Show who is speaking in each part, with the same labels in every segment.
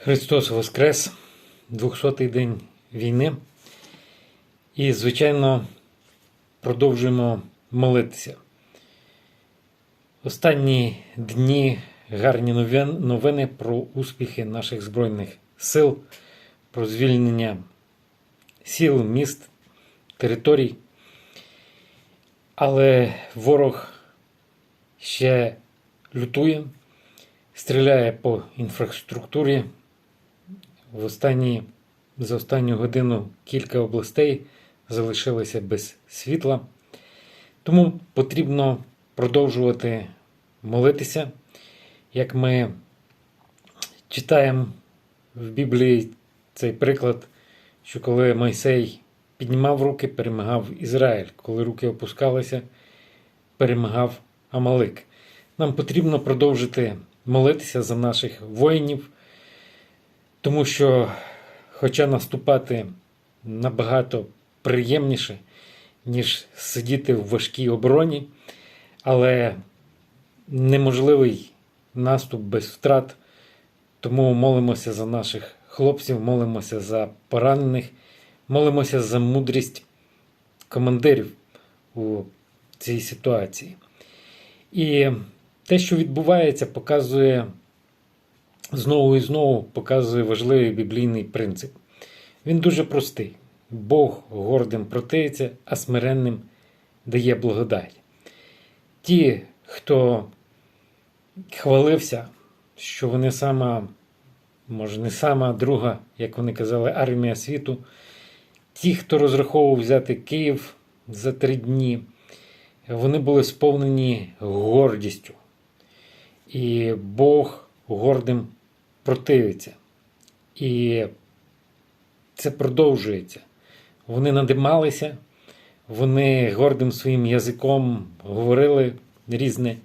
Speaker 1: Христос Воскрес, 200-й день війни. І, звичайно, продовжуємо молитися. Останні дні гарні новини про успіхи наших Збройних сил, про звільнення сіл, міст, територій. Але ворог ще лютує, стріляє по інфраструктурі. В останні, за останню годину кілька областей залишилися без світла. Тому потрібно продовжувати молитися, як ми читаємо в Біблії цей приклад, що коли Мойсей піднімав руки, перемагав Ізраїль, коли руки опускалися, перемагав Амалик. Нам потрібно продовжити молитися за наших воїнів, тому що, хоча наступати набагато приємніше, ніж сидіти в важкій обороні, але неможливий наступ без втрат. Тому молимося за наших хлопців, молимося за поранених, молимося за мудрість командирів у цій ситуації. І те, що відбувається, показує знову і знову показує важливий біблійний принцип. Він дуже простий. Бог гордим протиється, а смиренним дає благодать. Ті, хто хвалився, що вони сама, може, не сама друга, як вони казали, армія світу, ті, хто розраховував взяти Київ за три дні, вони були сповнені гордістю. І Бог гордим противиться. І це продовжується. Вони надималися, вони гордим своїм язиком говорили різне.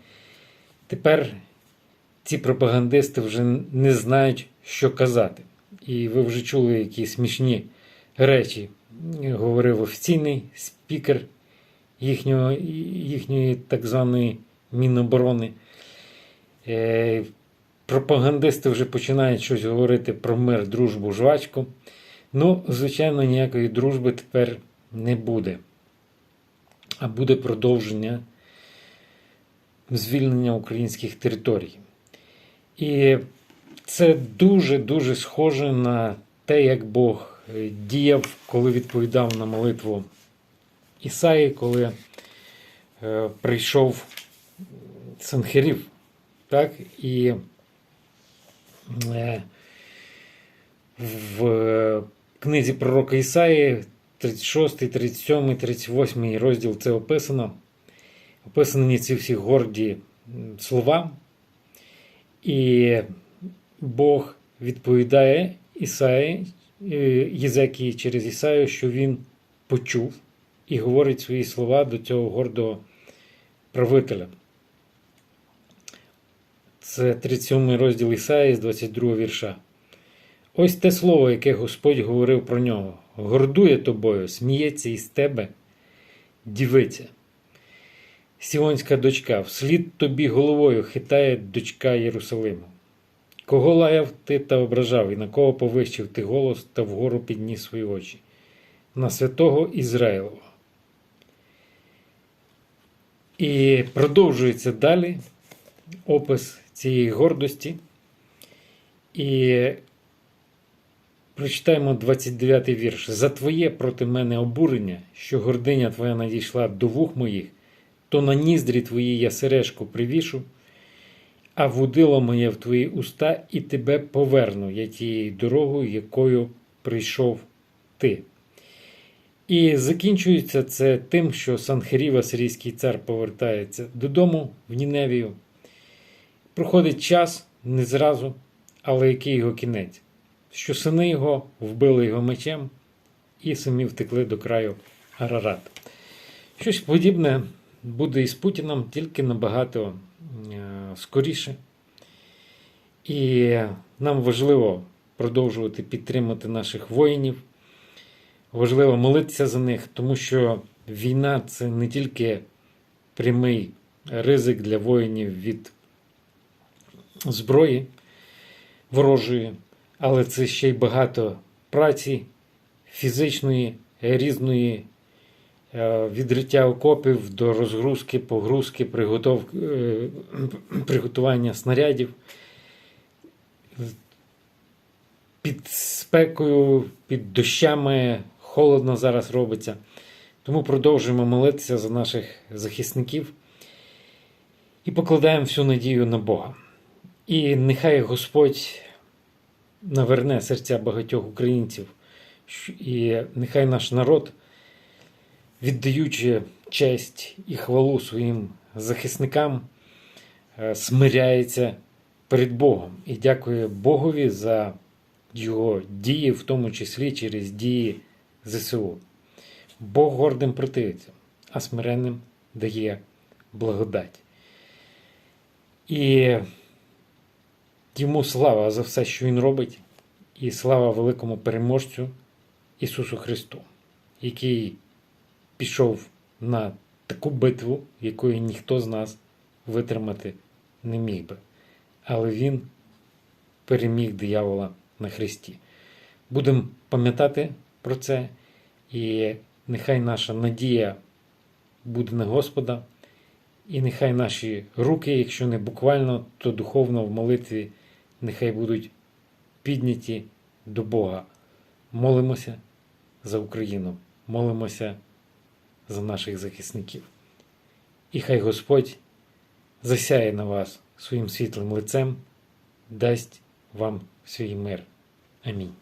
Speaker 1: Тепер ці пропагандисти вже не знають, що казати. І ви вже чули які смішні речі. Говорив офіційний спікер їхнього, їхньої так званої Міноборони. Пропагандисти вже починають щось говорити про мир, дружбу, жвачку. Ну, звичайно, ніякої дружби тепер не буде. А буде продовження звільнення українських територій. І це дуже-дуже схоже на те, як Бог е, діяв, коли відповідав на молитву Ісаї, коли е, прийшов Санхерів. Так? І в книзі пророка Ісаї 36, 37, 38 розділ це описано. Описані ці всі горді слова. І Бог відповідає Ісаї, е, Єзекії через Ісаю, що він почув і говорить свої слова до цього гордого правителя. Це 37 розділ Ісаї з 22 вірша. Ось те слово, яке Господь говорив про нього. Гордує тобою, сміється із тебе, дівиця. Сіонська дочка, вслід тобі головою хитає дочка Єрусалиму. Кого лаяв ти та ображав, і на кого повищив ти голос та вгору підніс свої очі? На святого Ізраїлова. І продовжується далі опис цієї гордості. І прочитаємо 29 вірш. За твоє проти мене обурення, що гординя твоя надійшла до вух моїх, то на ніздрі твої я сережку привішу, а вудило моє в твої уста, і тебе поверну я тією дорогою, якою прийшов ти. І закінчується це тим, що Санхерів, асирійський цар, повертається додому в Ніневію. Проходить час не зразу, але який його кінець, що сини його вбили його мечем і самі втекли до краю Арарат. Щось подібне буде і з Путіном, тільки набагато е, скоріше. І нам важливо продовжувати підтримати наших воїнів. Важливо молитися за них, тому що війна це не тільки прямий ризик для воїнів від зброї ворожої, але це ще й багато праці фізичної, різної, е, відриття окопів до розгрузки, погрузки, приготов... е, приготування снарядів. Під спекою, під дощами, холодно зараз робиться. Тому продовжуємо молитися за наших захисників і покладаємо всю надію на Бога. І нехай Господь наверне серця багатьох українців, і нехай наш народ, віддаючи честь і хвалу своїм захисникам, е, смиряється перед Богом і дякує Богові за його дії, в тому числі через дії ЗСУ. Бог гордим противиться, а смиренним дає благодать. І йому слава за все, що він робить, і слава великому переможцю Ісусу Христу, який пішов на таку битву, якої ніхто з нас витримати не міг би. Але Він переміг диявола на Христі. Будемо пам'ятати про це, і нехай наша надія буде на Господа, і нехай наші руки, якщо не буквально, то духовно в молитві, нехай будуть підняті до Бога. Молимося за Україну, молимося за наших захисників. І хай Господь засяє на вас своїм світлим лицем, дасть вам свій мир. Амінь.